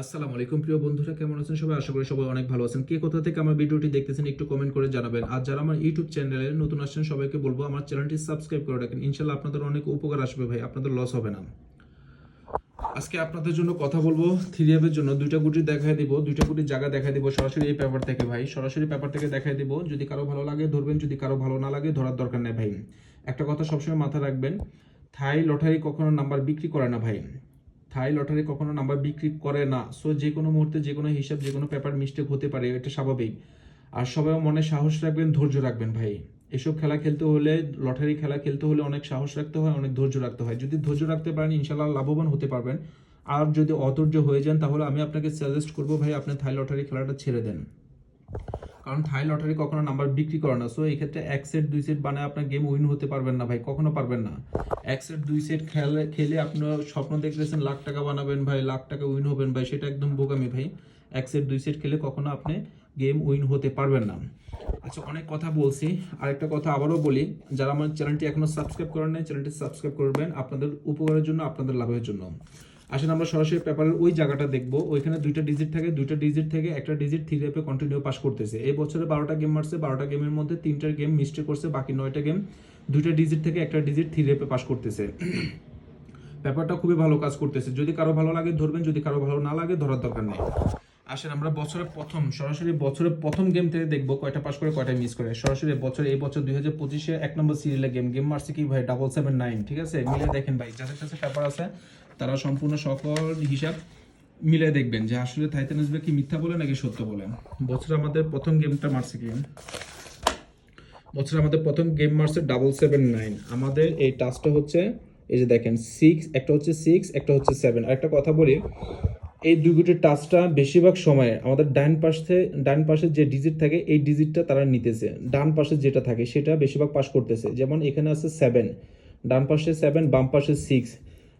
আসসালামু আলাইকুম, প্রিয় বন্ধুরা, কেমন আছেন সবাই? আশা করি সবাই অনেক ভালো আছেন। কে কোথা থেকে আমার ভিডিওটি দেখতেছেন একটু কমেন্ট করে জানাবেন। আর যারা আমার ইউটিউব চ্যানেলে নতুন আসছেন, সবাইকে বলব আমার চ্যানেলটি সাবস্ক্রাইব করে রাখেন। ইনশাল্লাহ আপনাদের অনেক উপকার আসবে ভাই, আপনাদের লস হবে না। আজকে আপনাদের জন্য কথা বলব থ্রি এর জন্য। দুইটা গুটি দেখাই দিব, দুইটা গুটির জায়গা দেখাই দিব সরাসরি এই পেপার থেকে ভাই। সরাসরি পেপার থেকে দেখাই দিব। যদি কারও ভালো লাগে, ধরবেন। যদি কারও ভালো না লাগে, ধরার দরকার নেই ভাই। একটা কথা সবসময় মাথায় রাখবেন, থাই লটারি কখনো নাম্বার বিক্রি করে না ভাই। থাই লটারি কখনো নাম্বার বিক্রি করে না। সো যে কোনো মুহূর্তে যে কোনো হিসাব যে কোনো পেপার মিস্টেক হতে পারে, এটা স্বাভাবিক। আর সবাই মনে সাহস রাখবেন, ধৈর্য রাখবেন ভাই। এসব খেলা খেলতে হলে, লটারি খেলা খেলতে হলে অনেক সাহস রাখতে হয়, অনেক ধৈর্য রাখতে হয়। যদি ধৈর্য রাখতে পারেন ইনশাল্লাহ লাভবান হতে পারবেন। আর যদি অধৈর্য হয়ে যান, তাহলে আমি আপনাকে সাজেস্ট করব ভাই, আপনি থাই লটারি খেলাটা ছেড়ে দেন। কারণ থাই লটারি কখনো নাম্বার বিক্রি করে না। সো এই ক্ষেত্রে এক সেট দুই সেট বানায় আপনার গেম উইন হতে পারবেন না ভাই, কখনো পারবেন না। এক সেট দুই সেট খেলে খেলে আপনার স্বপ্ন দেখতেছেন, লাখ টাকা বানাবেন ভাই, লাখ টাকা উইন হবেন ভাই, সেটা একদম বোকামি ভাই। এক সেট দুই সেট খেলে কখনো আপনি গেম উইন হতে পারবেন না। আচ্ছা অনেক কথা বলছি। আরেকটা কথা আবারও বলি, যারা আমার চ্যানেলটি এখনও সাবস্ক্রাইব করেন নাই চ্যানেলটি সাবস্ক্রাইব করবেন, আপনাদের উপকারের জন্য, আপনাদের লাভের জন্য। আসেন আমরা সরাসরি পেপারের ওই জায়গাটা দেখব। ওইখানে দুইটা ডিজিট থাকে, দুইটা ডিজিট থেকে একটা ডিজিট থ্রি রেপে কন্টিনিউ পাস করতেছে। এই বছরে বারোটা গেম মারছে, বারোটা গেমের মধ্যে তিনটার গেম মিস্টেক করছে, বাকি নয়টা গেম দুইটা ডিজিট থেকে একটা ডিজিট থ্রি রেপে পাস করতেছে। পেপারটা খুবই ভালো কাজ করতেছে। যদি কারও ভালো লাগে ধরবেন, যদি কারও ভালো না লাগে ধরার দরকার নেই। আসেন, আমরা বছরের প্রথম, সরাসরি বছরের প্রথম গেম থেকে দেখব কয়টা পাস করে, কয়টা মিস করে। সরাসরি বছর, এই বছর দুই হাজার পঁচিশে এক নম্বর সিরিয়ালে গেম গেম মারছে কি ভাই? ডাবল সেভেন নাইন ঠিক আছে? মিলে দেখেন ভাই, যাদের কাছে পেপার আছে, তারা সম্পূর্ণ সকল হিসাব মিলে দেখবেন যে আসলে থাইতান আসবে কি মিথ্যা বলে নাকি সত্য বলে। বছর আমাদের প্রথম গেমটা মারছে কি? বছর আমাদের প্রথম গেম মারছে ডাবল সেভেন নাইন আমাদের এই টাচটা হচ্ছে, এই যে দেখেন সিক্স একটা হচ্ছে সিক্স একটা হচ্ছে সেভেন আর একটা কথা বলি এই দুই গুটির টাচটা বেশিরভাগ সময়ে আমাদের ডান পাশে ডান পাশে যে ডিজিট থাকে, এই ডিজিটটা তারা নিতেছে। ডান পাশে যেটা থাকে, সেটা বেশিরভাগ পাস করতেছে। যেমন এখানে আছে সেভেন ডান পাশে সেভেন বাম পাশে সিক্স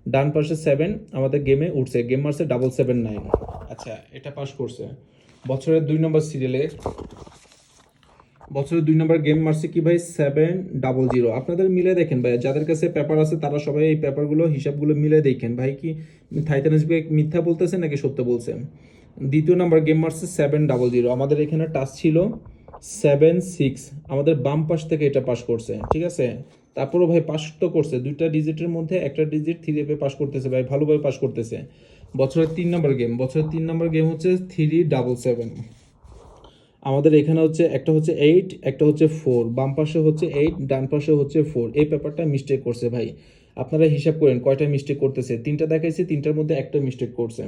ডান পাশে সেভেন আমাদের গেমে উঠছে। গেম মারছে ডাবল সেভেন নাইন আচ্ছা এটা পাস করছে। বছরের দুই নম্বর সিরিয়ালে বছরের দুই নম্বর গেম মারছে কি ভাই সেভেন ডাবল জিরো আপনাদের মিলে দেখেন ভাই যাদের কাছে পেপার আছে তারা সবাই এই পেপারগুলো হিসাবগুলো মিলে দেখেন। ভাই কি থাইতানিসবে মিথ্যা বলতেছে নাকি সত্য বলছেন দ্বিতীয় নম্বর গেম মারছে সেভেন ডাবল জিরো আমাদের এখানে টাচ ছিল সেভেন সিক্স আমাদের বাম পাশ থেকে এটা পাস করছে, ঠিক আছে? তারপরও ভাই পাস তো করছে। দুইটা ডিজিটের মধ্যে একটা ডিজিট থ্রি এপে পাস করতেছে ভাই, ভালোভাবে পাস করতেছে। বছরের তিন নম্বর গেম বছরের তিন নম্বর গেম হচ্ছে থ্রি ডাবল সেভেন আমাদের এখানে হচ্ছে একটা হচ্ছে এইট একটা হচ্ছে ফোর বাম পাশে হচ্ছে এইট ডান পাশে হচ্ছে ফোর এই পেপারটা মিস্টেক করছে ভাই। আপনারা হিসাব করেন কয়টা মিস্টেক করতেছে। তিনটা দেখাইছি, তিনটার মধ্যে একটা মিস্টেক করছে।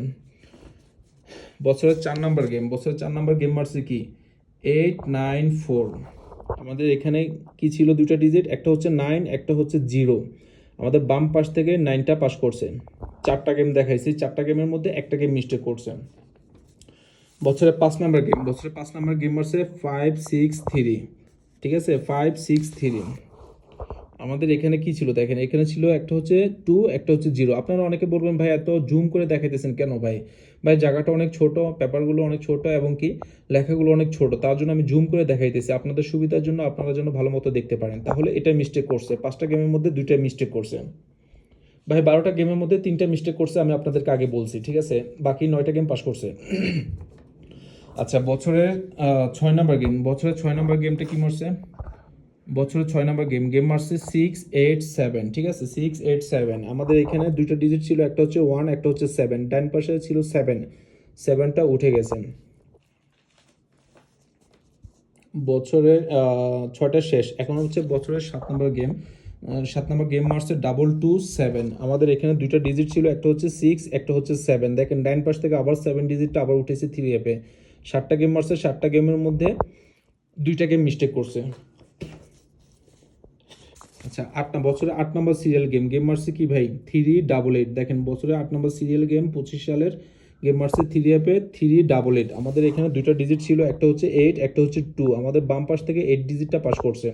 বছরের চার নাম্বার গেম বছরের চার নাম্বার গেম মারছে কি? এইট নাইন ফোর আমাদের এখানে কি ছিল দুইটা ডিজিট একটা হচ্ছে নাইন একটা হচ্ছে জিরো আমাদের বাম পাশ থেকে নাইনটা পাস করছে। চারটা গেম দেখাইছি। চারটা গেমের মধ্যে একটা গেম মিস্টেক করছে। বছরের পাঁচ নাম্বার গেম বছরের পাঁচ নাম্বার গেম হচ্ছে ফাইভ সিক্স থ্রি ঠিক আছে? ফাইভ সিক্স থ্রি আমাদের এখানে কি ছিল দেখেন? এখানে ছিল একটা হচ্ছে টু একটা হচ্ছে জিরো আপনারা অনেকে বলবেন, ভাই, এত জুম করে দেখাইতেছেন কেন ভাই? ভাই, জায়গাটা অনেক ছোট পেপারগুলো অনেক ছোট এবং কি লেখাগুলো অনেক ছোট। তার জন্য আমি জুম করে দেখাইতেছি। আপনাদের সুবিধার জন্য আপনারা যেন ভালো মতো দেখতে পারেন। তাহলে এটা মিস্টেক করছে। পাঁচটা গেমের মধ্যে দুইটা মিস্টেক করছে। ভাই, বারোটা গেমের মধ্যে তিনটা মিস্টেক করছে আমি আপনাদেরকে আগে বলছি, ঠিক আছে? বাকি নয়টা গেম পাস করছে। আচ্ছা বছরের ছয় নম্বর গেম বছরের ছয় নম্বর গেমটা কি মারছে? বছরের ছয় নম্বর গেম গেম মারছে সিক্স এইট সেভেন ঠিক আছে? সিক্স এইট সেভেন আমাদের এখানে দুইটা ডিজিট ছিল, একটা হচ্ছে ওয়ান একটা হচ্ছে সেভেন ডান পাশে ছিল সেভেন সেভেনটা উঠে গেছে। বছরের ছয়টা শেষ। এখন হচ্ছে বছরের সাত নম্বর গেম সাত নম্বর গেম মারছে ডাবল টু সেভেন আমাদের এখানে দুইটা ডিজিট ছিল, একটা হচ্ছে সিক্স একটা হচ্ছে সেভেন দেখেন ডাইন পাশ থেকে আবার সেভেন ডিজিটটা আবার উঠেছে থ্রি এপে সাতটা গেম মারছে সাতটা গেমের মধ্যে দুইটা গেম মিস্টেক করছে। আচ্ছা আট বছরে আট নম্বর সিরিয়াল গেম গেম মারছে কি ভাই? থ্রি ডাবল এইট দেখেন, বছরে আট নম্বর সিরিয়াল গেম পঁচিশ সালের গেম মারছে থ্রি অ্যাপে থ্রি ডাবল এইট আমাদের এখানে দুইটা ডিজিট ছিল, একটা হচ্ছে এইট একটা হচ্ছে টু আমাদের বাম পাশ থেকে এইট ডিজিটটা পাস করছে।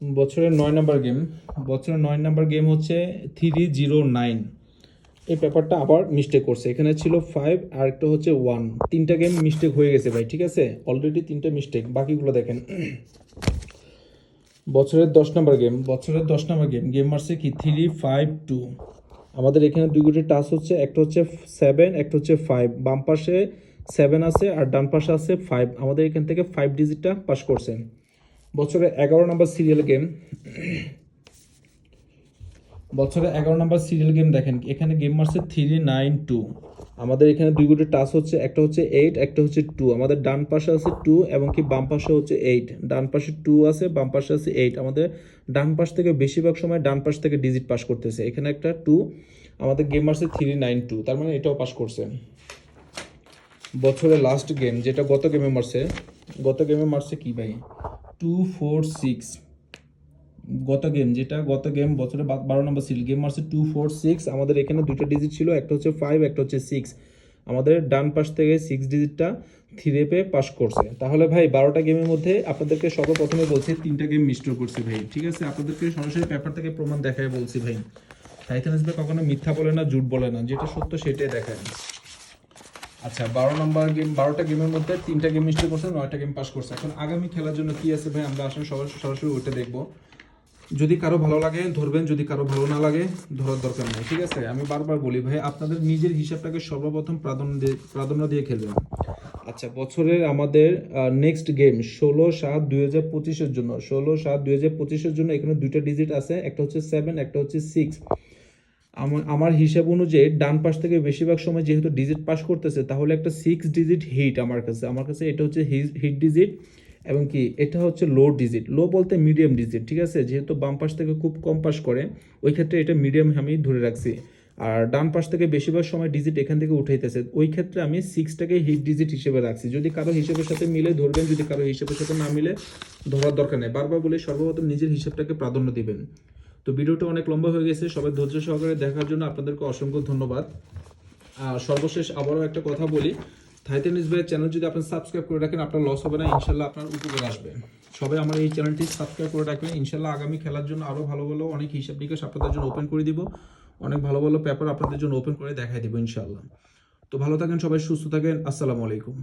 বছরের নয় নাম্বার গেম বছরের নয় নাম্বার গেম হচ্ছে থ্রি জিরো নাইন এই পেপারটা আবার মিস্টেক করছে। এখানে ছিল ফাইভ আর একটা হচ্ছে ওয়ান তিনটা গেম মিস্টেক হয়ে গেছে ভাই, ঠিক আছে? অলরেডি তিনটা মিস্টেক বাকিগুলো দেখেন। বছরের দশ নম্বর গেম বছরের দশ নম্বর গেম গেম মারছে কি? থ্রি ফাইভ টু আমাদের এখানে দুই গুটি টাচ হচ্ছে, একটা হচ্ছে সেভেন একটা হচ্ছে ফাইভ বাম পাশে সেভেন আছে, আর ডান পাশে আছে ফাইভ আমাদের এখান থেকে ফাইভ ডিজিটটা পাস করছে। বছরে এগারো নম্বর সিরিয়াল গেম বছরে এগারো নাম্বার সিরিয়াল গেম দেখেন, এখানে গেম মারছে থ্রি নাইন টু আমাদের এখানে দুই গুটি টাচ হচ্ছে, একটা হচ্ছে এইট একটা হচ্ছে টু আমাদের ডান পাশে আছে টু এবং কি বাম পাশে হচ্ছে এইট ডান পাশে টু আছে, বাম পাশে আছে এইট আমাদের ডান পাশ থেকে বেশিরভাগ সময় ডান পাশ থেকে ডিজিট পাস করতেছে। এখানে একটা টু আমাদের গেম মারছে থ্রি নাইন টু তার মানে এটাও পাস করছে। বছরের লাস্ট গেম যেটা গত গেমে মারছে, গত গেমে মারছে কি ভাই? টু ফোর সিক্স গত গেম যেটা গত গেম বছরে বারো নম্বর সিল গেম মারছে টু ফোর সিক্স আমাদের এখানে দুটো ডিজিট ছিল, একটা হচ্ছে ফাইভ একটা হচ্ছে সিক্স আমাদের ডান পাশ থেকে সিক্স ডিজিটটা থ্রি পে পাস করছে। তাহলে ভাই, বারোটা গেমের মধ্যে আপনাদেরকে সর্বপ্রথমে বলছি, তিনটা গেম মিস্টোর করছি ভাই, ঠিক আছে? আপনাদেরকে সরাসরি পেপার থেকে প্রমাণ দেখায় বলছি ভাই। টাইটানিস ভাই কখনো মিথ্যা বলে না জুট বলে না, যেটা সত্য সেটাই দেখায়। আচ্ছা বারো নম্বর গেম বারোটা গেমের মধ্যে তিনটা গেম মিস্টেক করছে, নয়টা গেম পাস করছে। এখন আগামী খেলার জন্য কি আছে ভাই? আমরা আসলে সরাসরি ওইটা দেখব। যদি কারও ভালো লাগে, ধরবেন, যদি কারও ভালো না লাগে, ধরার দরকার নেই, ঠিক আছে? আমি বারবার বলি, ভাই, আপনাদের নিজের হিসাবটাকে সর্বপ্রথম প্রাধান্য দিয়ে প্রাধান্য দিয়ে খেলবেন। আচ্ছা বছরের আমাদের নেক্সট গেম ষোলো সাত দুই হাজার পঁচিশের জন্য, ষোলো সাত দুই হাজার পঁচিশের জন্য এখানে দুইটা ডিজিট আছে, একটা হচ্ছে সেভেন একটা হচ্ছে সিক্স আমার আমার হিসাব অনুযায়ী ডান পাশ থেকে বেশিরভাগ সময় যেহেতু ডিজিট পাস করতেছে, তাহলে একটা সিক্স ডিজিট হিট আমার কাছে। আমার কাছে এটা হচ্ছে হিট ডিজিট এবং কি এটা হচ্ছে লো ডিজিট লো বলতে মিডিয়াম ডিজিট ঠিক আছে? যেহেতু বাম পাশ থেকে খুব কম পাস করে, ওই ক্ষেত্রে এটা মিডিয়াম আমি ধরে রাখছি। আর ডান পাশ থেকে বেশিরভাগ সময় ডিজিট এখান থেকে উঠাইতেছে। ওই ক্ষেত্রে আমি সিক্সটাকে হিট ডিজিট হিসেবে রাখছি। যদি কারও হিসেবের সাথে মিলে ধরবেন, যদি কারও হিসেবের সাথে না মিলে, ধরার দরকার নেই। বারবার বলে, সর্বপ্রথম নিজের হিসাবটাকে প্রাধান্য দিবেন। তো ভিডিওটা অনেক লম্বা হয়ে গেছে। সবাই ধৈর্য সহকারে দেখার জন্য আপনাদেরকে অসংখ্য ধন্যবাদ। আর সর্বশেষ আবারও একটা কথা বলি। থাইতেনিস ভাইয়ের চ্যানেল যদি আপনি সাবস্ক্রাইব করে রাখেন, আপনার লস হবে না, ইনশাল্লাহ আপনার উপকার আসবে। সবাই আমার এই চ্যানেলটি সাবস্ক্রাইব করে রাখবেন। ইনশাল্লাহ আগামী খেলার জন্য আরও ভালো ভালো অনেক হিসাব নিকাশ আপনাদের জন্য ওপেন করে দিব। অনেক ভালো ভালো পেপার আপনাদের জন্য ওপেন করে দেখাই দিব ইনশাল্লাহ। তো ভালো থাকেন সবাই, সুস্থ থাকেন। আসসালামু আলাইকুম।